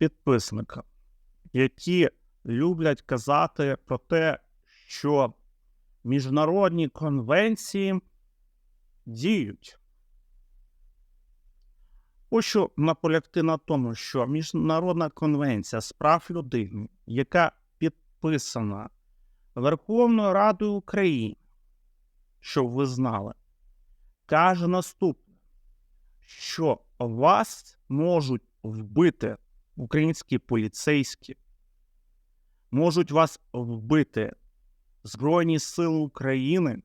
підписникам, які люблять казати про те, що міжнародні конвенції діють. Хочу наполягти на тому, що Міжнародна конвенція з прав людини, яка підписана Верховною Радою України, щоб ви знали, каже наступне, що вас можуть вбити українські поліцейські, можуть вас вбити Збройні Сили України,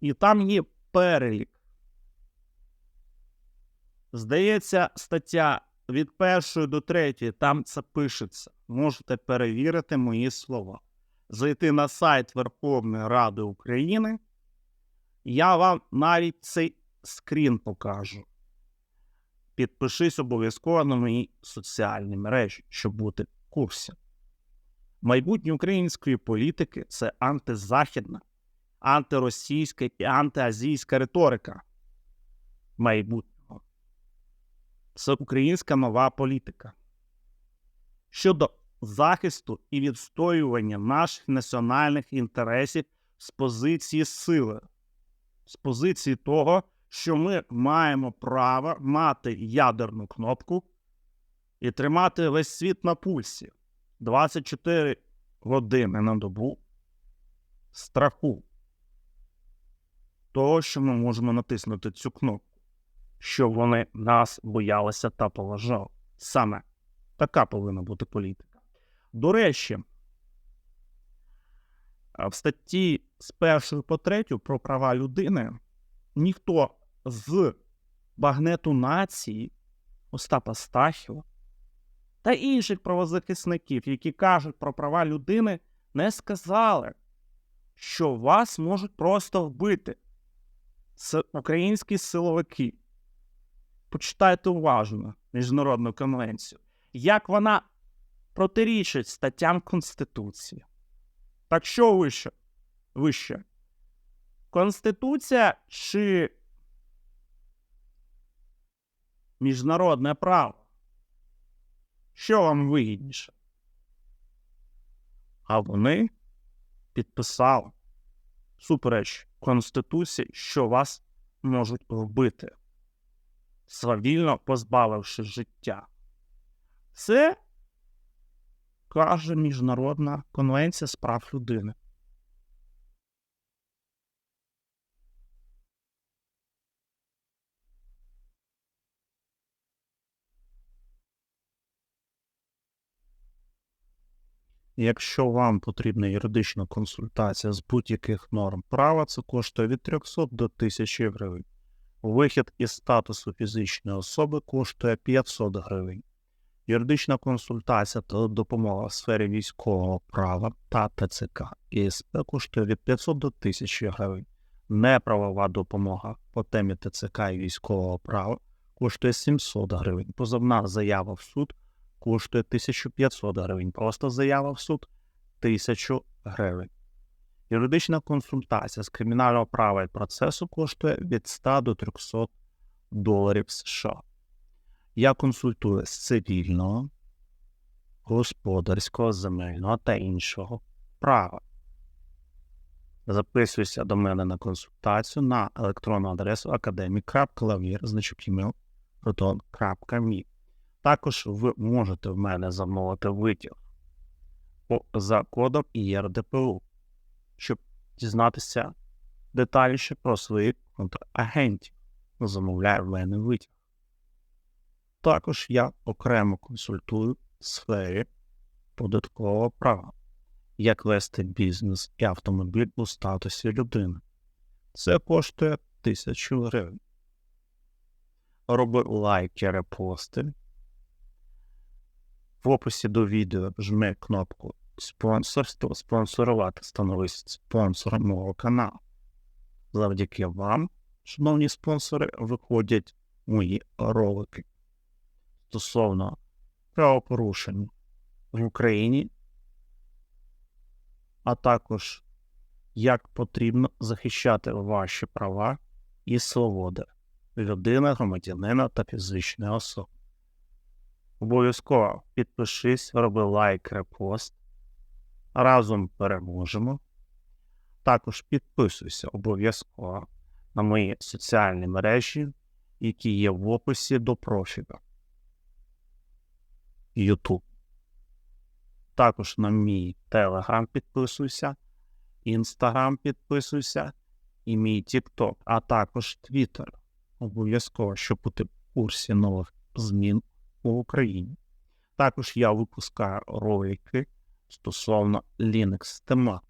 і там є перелік. Здається, стаття від першої до третьої, там це пишеться. Можете перевірити мої слова. Зайти на сайт Верховної Ради України. Я вам навіть цей скрін покажу. Підпишись обов'язково на мої соціальні мережі, щоб бути в курсі. Майбутнє української політики це антизахідна, антиросійська і антиазійська риторика майбутнього. Це українська нова політика. Щодо захисту і відстоювання наших національних інтересів з позиції сили, з позиції того, що ми маємо право мати ядерну кнопку і тримати весь світ на пульсі 24 години на добу страху того, що ми можемо натиснути цю кнопку, щоб вони нас боялися та поважали. Саме така повинна бути політика. До речі, в статті з першої по третю про права людини ніхто з багнету нації Остапа Стахіва та інших правозахисників, які кажуть про права людини, не сказали, що вас можуть просто вбити. Це українські силовики. Почитайте уважно Міжнародну конвенцію, як вона протирічить статтям Конституції. Так що вище? Вище? Конституція чи міжнародне право? Що вам вигідніше? А вони підписали супереч Конституції, що вас можуть вбити, свавільно позбавивши життя. Це каже Міжнародна конвенція з прав людини. Якщо вам потрібна юридична консультація з будь-яких норм права, це коштує від 300 до 1000 гривень. Вихід із статусу фізичної особи коштує 500 гривень. Юридична консультація та допомога в сфері військового права та ТЦК ІСП коштує від 500 до 1000 гривень. Неправова допомога по темі ТЦК і військового права коштує 700 гривень. Позовна заява в суд коштує 1500 гривень. Просто заява в суд 1000 гривень. Юридична консультація з кримінального права і процесу коштує від 100 до 300 доларів США. Я консультую з цивільного, господарського, земельного та іншого права. Записуйся до мене на консультацію на електронну адресу proton.me. Також ви можете в мене замовити витяг за кодом ІРДПУ, щоб дізнатися детальніше про своїх контрагентів. Замовляю в мене витяг. Також я окремо консультую в сфері податкового права, як вести бізнес і автомобіль у статусі людини. Це коштує 1000 гривень. Роби лайки, репости. В описі до відео жми кнопку спонсорство, спонсорувати, становись спонсором мого каналу. Завдяки вам, шановні спонсори, виходять мої ролики стосовно правопорушень в Україні, а також як потрібно захищати ваші права і свободи людини, громадянина та фізичної особи. Обов'язково підпишись, роби лайк, репост. Разом переможемо. Також підписуйся обов'язково на мої соціальні мережі, які є в описі до профіля. YouTube. Також на мій Telegram підписуйся, Instagram підписуйся і мій TikTok, а також Twitter. Обов'язково, щоб бути в курсі нових змін у Україні. Також я випускаю ролики стосовно Linux тематики.